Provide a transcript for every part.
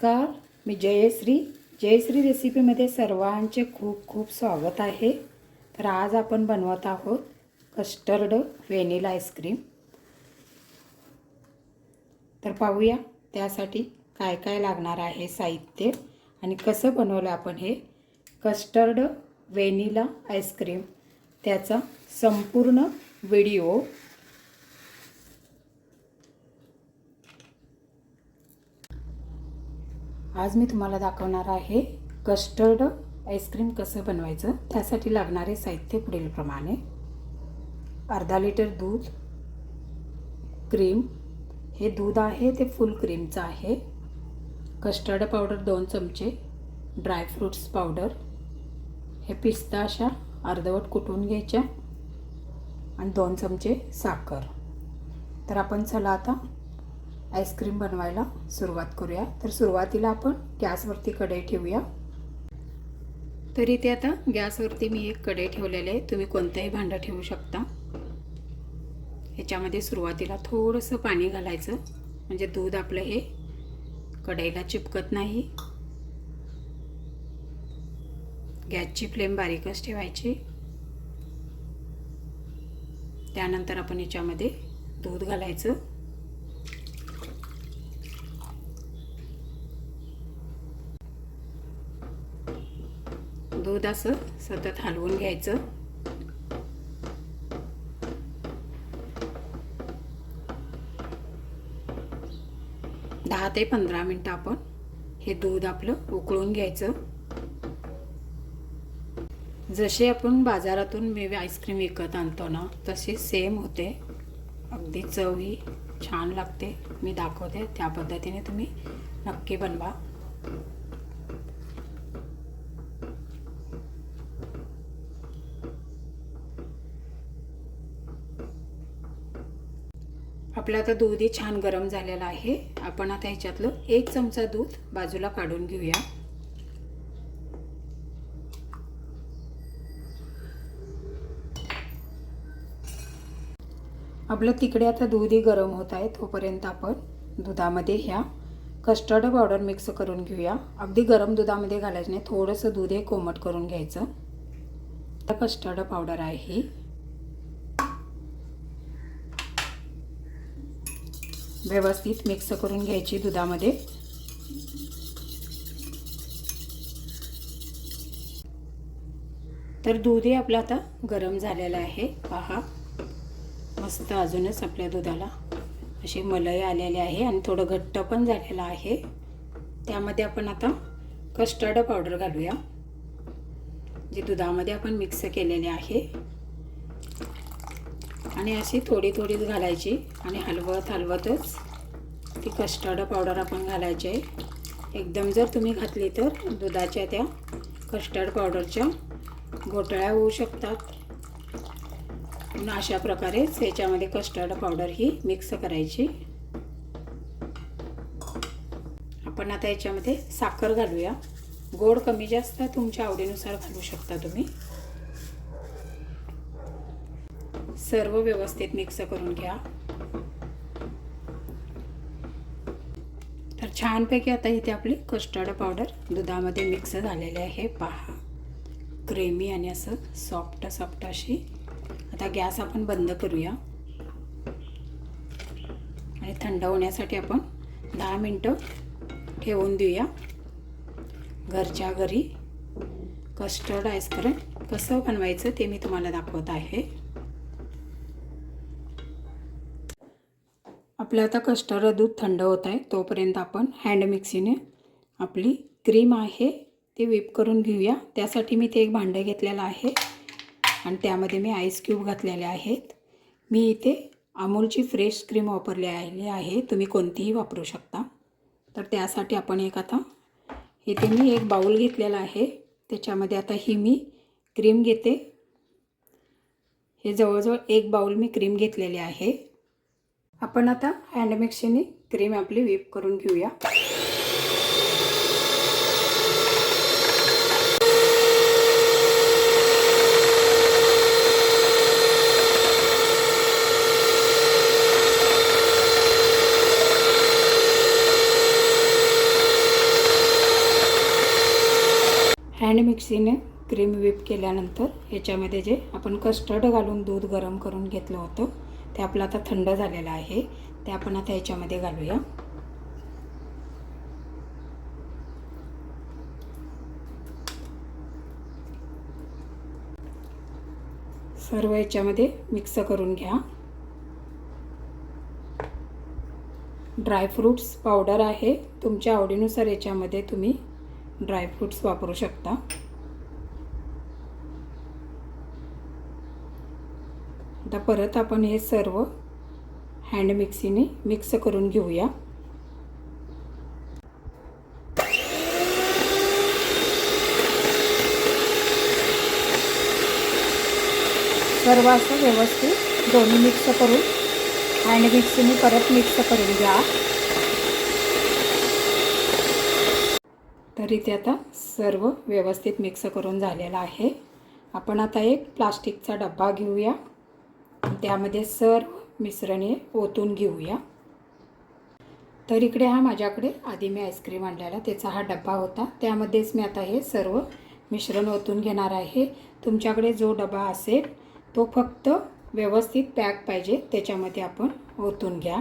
नमस्कार मी जयश्री. जयश्री रेसिपीमध्ये सर्वांचे खूप खूप स्वागत आहे. तर आज आपण बनवत आहोत कस्टर्ड व्हेनिला आईस्क्रीम. तर पाहूया त्यासाठी काय काय लागणार आहे साहित्य आणि कसं बनवलं आपण हे कस्टर्ड व्हेनिला आईस्क्रीम. त्याचा संपूर्ण व्हिडिओ आज मी तुम्हाला दाखवणार आहे कस्टर्ड आईस्क्रीम कसं बनवायचं? त्यासाठी लागणारे साहित्य पुढीलप्रमाणे अर्धा लिटर दूध क्रीम हे दूध आहे ते फुल क्रीमचं आहे. कस्टर्ड पावडर दोन चमचे ड्रायफ्रूट्स पावडर हे पिस्ता अशा अर्धवट कुटून घ्यायच्या. आणि दोन चमचे साखर. तर आपण चला आता आईस्क्रीम बनवायला सुरुवात करूया. तर सुरुवातीला आपण गॅसवरती कढई ठेवूया. तर इथे आता गॅसवरती मी एक कढई ठेवलेले आहे. तुम्ही कोणतंही भांडं ठेवू शकता. ह्याच्यामध्ये सुरुवातीला थोडंसं पाणी घालायचं. म्हणजे दूध आपलं हे कढईला चिपकत नाही. गॅसची फ्लेम बारीकच ठेवायची. त्यानंतर आपण याच्यामध्ये दूध घालायचं. दूध असं सतत हलवून घ्यायचं. दहा ते पंधरा मिनटं आपण हे दूध आपलं उकळून घ्यायचं. जसे आपण बाजारातून मेवे आईस्क्रीम विकत आणतो ना तशी सेम होते. अगदी चवही छान लागते. मी दाखवते. त्या पद्धतीने तुम्ही नक्की बनवा. आपलं आता दूधही छान गरम झालेलं आहे. आपण आता ह्याच्यातलं एक चमचा दूध बाजूला काढून घेऊया. आपलं तिकडे आता दूधही गरम होत आहे तोपर्यंत आपण दुधामध्ये ह्या कस्टर्ड पावडर मिक्स करून घेऊया. अगदी गरम दुधामध्ये घालायचं नाही थोडंसं दूध हे कोमट करून घ्यायचं. कस्टर्ड पावडर आहे ही. व्यवस्थित मिक्स करून घ्यायची दुधामध्ये. तर दूधही आपलं आता गरम झालेलं आहे. पहा मस्त अजूनच आपल्या दुधाला अशी मलई आलेले आहे आणि थोडं घट्ट पण झालेलं आहे. त्यामध्ये आपण आता कस्टर्ड पावडर घालूया जे दुधामध्ये आपण मिक्स केलेले आहे. आणि अशी थोडी थोडीच घालायची आणि हलवत हलवतच ती कस्टर्ड पावडर आपण घालायची. आहे एकदम जर तुम्ही घातली तर दुधाच्या त्या कस्टर्ड पावडरच्या घोटाळ्या होऊ शकतात. म्हणून अशा प्रकारेच याच्यामध्ये कस्टर्ड पावडर ही मिक्स करायची. आपण आता याच्यामध्ये साखर घालूया. गोड कमी जास्त तुमच्या आवडीनुसार घालू शकता तुम्ही. सर्व व्यवस्थित मिक्स करून घ्या. तर छानपैकी आता इथे आपली कस्टर्ड पावडर दुधामध्ये मिक्स झालेले आहे. पहा क्रेमी आणि असं सॉफ्ट सॉफ्ट अशी. आता गॅस आपण बंद करूया. आणि थंड होण्यासाठी आपण दहा मिनटं ठेवून देऊया. घरच्या घरी कस्टर्ड आईस्क्रीम कसं बनवायचं ते मी तुम्हाला दाखवत आहे. आपलं आता कस्टर्ड दूध थंड होत आहे तोपर्यंत आपण हँड मिक्सीने आपली क्रीम आहे ती विप करून घेऊया. त्यासाठी मी ते एक भांडं घेतलेलं आहे आणि त्यामध्ये मी आईस क्यूब घातलेले आहेत. मी इथे अमूलची फ्रेश क्रीम वापरलेली आहे तुम्ही कोणतीही वापरू शकता. तर त्यासाठी आपण एक आता इथे मी एक बाऊल घेतलेला आहे. त्याच्यामध्ये आता ही मी क्रीम घेते. हे जवळजवळ एक बाऊल मी क्रीम घेतलेली आहे. आपण आता हँड मिक्सीने क्रीम आपली व्हीप करून घेऊया. हँड मिक्सीने क्रीम व्हीप केल्यानंतर ह्याच्यामध्ये जे आपण कस्टर्ड घालून दूध गरम करून घेतलं होतं ते आपलं आता थंड झालेलं आहे ते आपण आता याच्यामध्ये घालूया. सर्व याच्यामध्ये मिक्स करून घ्या. ड्रायफ्रूट्स पावडर आहे तुमच्या आवडीनुसार याच्यामध्ये तुम्ही ड्रायफ्रूट्स वापरू शकता. आता परत आपण हे सर्व हँड मिक्सीने मिक्स करून घेऊया. सर्व असं व्यवस्थित दोन्ही मिक्स करून हँड मिक्सीने परत मिक्स करून घ्या. तर इथे आता सर्व व्यवस्थित मिक्स करून झालेलं आहे. आपण आता एक प्लास्टिकचा डब्बा घेऊया. त्यामध्ये सर्व मिश्रणे ओतून घेऊया. तर इकडे हा माझ्याकडे आधी मी आईस्क्रीम आणलेला त्याचा हा डब्बा होता. त्यामध्येच मी आता हे सर्व मिश्रण ओतून घेणार आहे. तुमच्याकडे जो डबा असेल तो फक्त व्यवस्थित पॅक पाहिजे त्याच्यामध्ये आपण ओतून घ्या.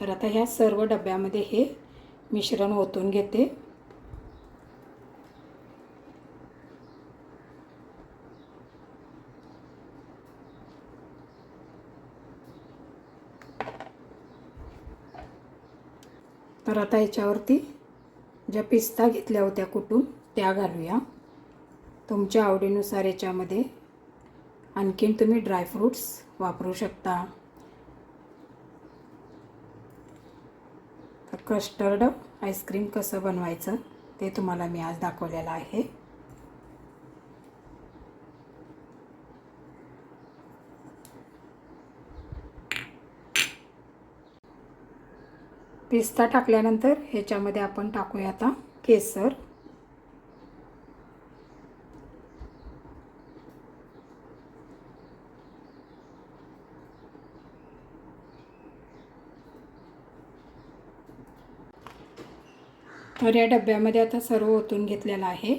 तर आता ह्या सर्व डब्यामध्ये हे मिश्रण ओतून घेते. तर आता याच्यावरती ज्या पिस्ता घेतल्या होत्या कुटून त्या घालूया. तुमच्या आवडीनुसार याच्यामध्ये आणखीन तुम्ही ड्रायफ्रूट्स वापरू शकता. कस्टर्ड आईस्क्रीम कसं बनवायचं ते तुम्हाला मी आज दाखवलेलं आहे. पिस्ता टाकल्यानंतर ह्याच्यामध्ये आपण टाकूया आता केसर. तर या डब्यामध्ये आता सर्व ओतून घेतलेलं आहे.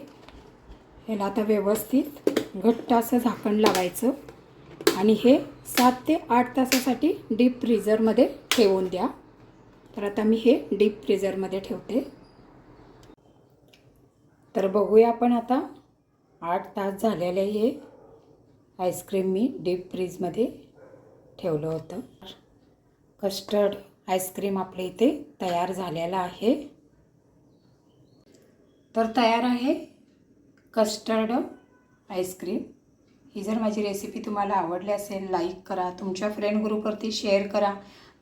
ह्याला आता व्यवस्थित घट्ट असं झाकण लावायचं. आणि हे सात ते आठ तासासाठी डीप फ्रीजरमध्ये ठेवून द्या. तर आता मी हे डीप फ्रीजरमध्ये ठेवते. तर बघूया आपण आता आठ तास झालेले हे आईस्क्रीम मी डीप फ्रीजमध्ये ठेवलं होतं. कस्टर्ड आईस्क्रीम आपल्या इथे तयार झालेला आहे. तर तयार आहे कस्टर्ड आईस्क्रीम. ही जर माझी रेसिपी तुम्हाला आवडली असेल लाईक करा. तुमच्या फ्रेंड ग्रुपवरती शेअर करा.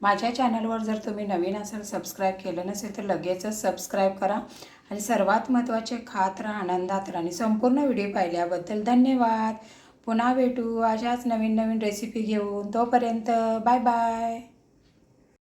माझ्या चॅनलवर जर तुम्ही नवीन असाल सबस्क्राईब केलं नसेल तर लगेचच सबस्क्राईब करा. आणि सर्वात महत्त्वाचे खात राहा आनंदात राहा. आणि संपूर्ण व्हिडिओ पाहिल्याबद्दल धन्यवाद. पुन्हा भेटू अशाच नवीन नवीन रेसिपी घेऊन. तोपर्यंत बाय बाय